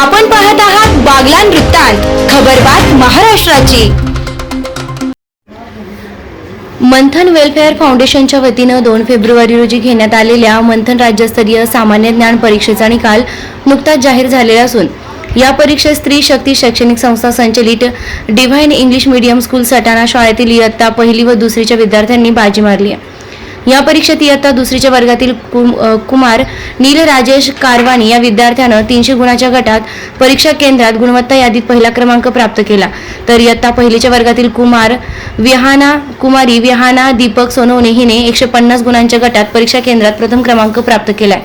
आपण पाहत आहात बागलान वृत्तांत खबरबात महाराष्ट्राची. मंथन वेलफेअर फाउंडेशनच्या वतीनं दोन फेब्रुवारी रोजी घेण्यात आलेल्या मंथन राज्यस्तरीय सामान्य ज्ञान परीक्षेचा निकाल नुकताच जाहीर झालेला असून या परीक्षेत स्त्री शक्ती शैक्षणिक संस्था संचलित divine English medium school Satana शाळेतील इयत्ता पहिली व दुसरीच्या विद्यार्थ्यांनी बाजी मारली आहे. या परीक्षेत इयत्ता दुसरीच्या वर्गातील कुम- कुमार नील राजेश कारवानी या विद्यार्थ्यानं तीनशे गुणाच्या गटात परीक्षा केंद्रात गुणवत्ता यादीत पहिला क्रमांक प्राप्त केला. तर इयत्ता पहिलीच्या वर्गातील कुमार विहाना कुमारी विहाना दीपक सोनवणे हिने एकशे पन्नास गुणांच्या गटात परीक्षा केंद्रात प्रथम क्रमांक प्राप्त केलाय.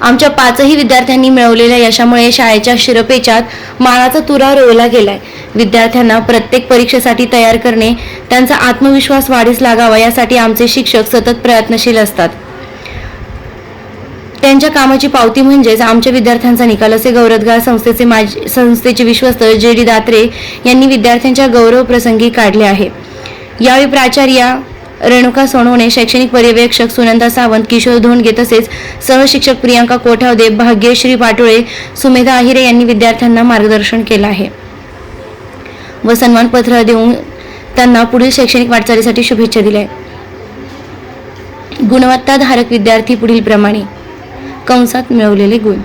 आमच्या पाचही विद्यार्थ्यांनी मिळवलेल्या यशामुळे शाळेच्या शिरपेचात मानाचा तुरा रोवला गेलाय. विद्यार्थ्यांना प्रत्येक परीक्षेसाठी तयार करणे त्यांचा आत्मविश्वास वाढीस लागावा यासाठी आमचे शिक्षक सतत प्रयत्नशील असतात. त्यांच्या कामाची पावती म्हणजेच आमच्या विद्यार्थ्यांचा निकाल असे गौरवगार संस्थेचे माजी संस्थेचे विश्वस्त जे डी दात्रे यांनी विद्यार्थ्यांच्या गौरव प्रसंगी काढले आहे. यावेळी प्राचार्या रेणुका सोनवणे शैक्षणिक पर्यवेक्षक सुनंदा सावंत किशोर धोंडगे तसेच सहशिक्षक प्रियांका कोठावदे भाग्यश्री पाटोळे सुमेधा आहिरे यांनी विद्यार्थ्यांना मार्गदर्शन केलं आहे. व सन्मानपत्र देऊन त्यांना पुढील शैक्षणिक वाटचालीसाठी शुभेच्छा दिल्या गुणवत्ताधारक विद्यार्थी पुढील प्रमाणे कंसात मिळवलेले गुण.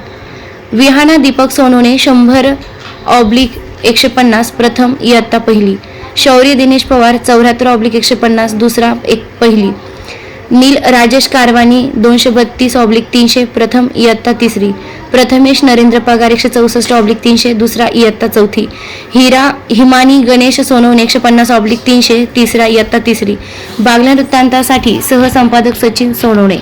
विहाना दीपक सोनूने शंभर ऑब्लिक एकशे पन्नास प्रथम इयत्ता पहिली. शौर्य दिनेश पवार चौऱ्याहत्तर ऑब्लिक एकशे पन्नास दुसरा एक पहिली. नील राजेश कारवानी दोनशे बत्तीस ऑब्लिक तीनशे प्रथम इयत्ता तिसरी. प्रथमेश नरेंद्र पगार एकशे चौसष्ट ऑब्लिक तीनशे दुसरा इयत्ता चौथी. हिरा हिमानी गणेश सोनवणे एकशे पन्नास ऑब्लिक तीनशे तिसरा इयत्ता तिसरी. बागला वृत्तांतासाठी सहसंपादक सचिन सोनवणे.